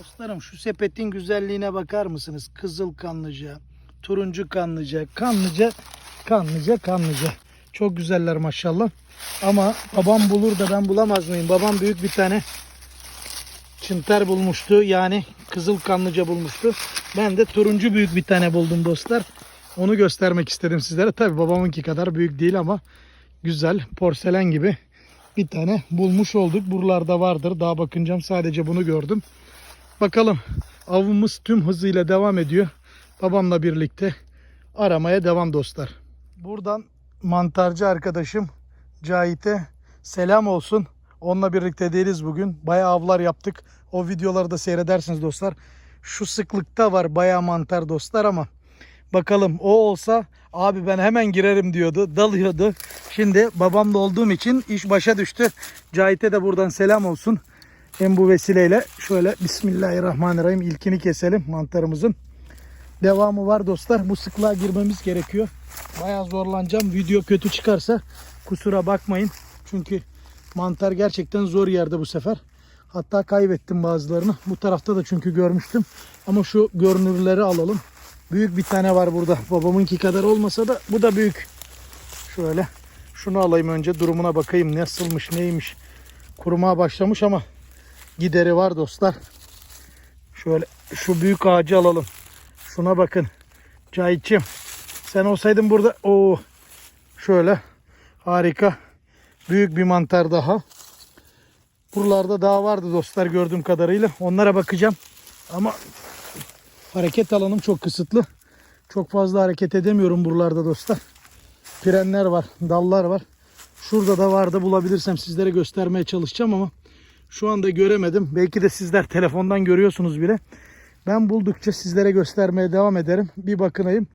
Dostlarım şu sepetin güzelliğine bakar mısınız? Kızıl kanlıca, turuncu kanlıca, kanlıca, kanlıca, kanlıca. Çok güzeller maşallah. Ama babam bulur da ben bulamaz mıyım? Babam büyük bir tane çıntar bulmuştu. Yani kızıl kanlıca bulmuştu. Ben de turuncu büyük bir tane buldum dostlar. Onu göstermek istedim sizlere. Tabi babamınki kadar büyük değil ama güzel porselen gibi bir tane bulmuş olduk. Buralarda vardır. Daha bakıncam sadece bunu gördüm. Bakalım avımız tüm hızıyla devam ediyor. Babamla birlikte aramaya devam dostlar. Buradan mantarcı arkadaşım Cahit'e selam olsun. Onunla birlikte değiliz bugün. Bayağı avlar yaptık. O videoları da seyredersiniz dostlar. Şu sıklıkta var bayağı mantar dostlar ama bakalım o olsa abi ben hemen girerim diyordu. Dalıyordu. Şimdi babamla olduğum için iş başa düştü. Cahit'e de buradan selam olsun. Hem bu vesileyle şöyle Bismillahirrahmanirrahim ilkini keselim mantarımızın. Devamı var dostlar. Bu sıklığa girmemiz gerekiyor. Bayağı zorlanacağım. Video kötü çıkarsa kusura bakmayın. Çünkü mantar gerçekten zor yerde bu sefer. Hatta kaybettim bazılarını. Bu tarafta da çünkü görmüştüm. Ama şu görünürleri alalım. Büyük bir tane var burada. Babamınki kadar olmasa da bu da büyük. Şöyle şunu alayım önce durumuna bakayım. Nasılmış neymiş. Kurumaya başlamış ama gideri var dostlar. Şöyle şu büyük ağacı alalım. Şuna bakın. Cahit'ciğim sen olsaydın burada o şöyle harika büyük bir mantar daha. Buralarda daha vardı dostlar gördüğüm kadarıyla. Onlara bakacağım. Ama hareket alanım çok kısıtlı. Çok fazla hareket edemiyorum buralarda dostlar. Pirenler var, dallar var. Şurada da vardı bulabilirsem sizlere göstermeye çalışacağım ama şu anda göremedim. Belki de sizler telefondan görüyorsunuz bile. Ben buldukça sizlere göstermeye devam ederim. Bir bakınayım.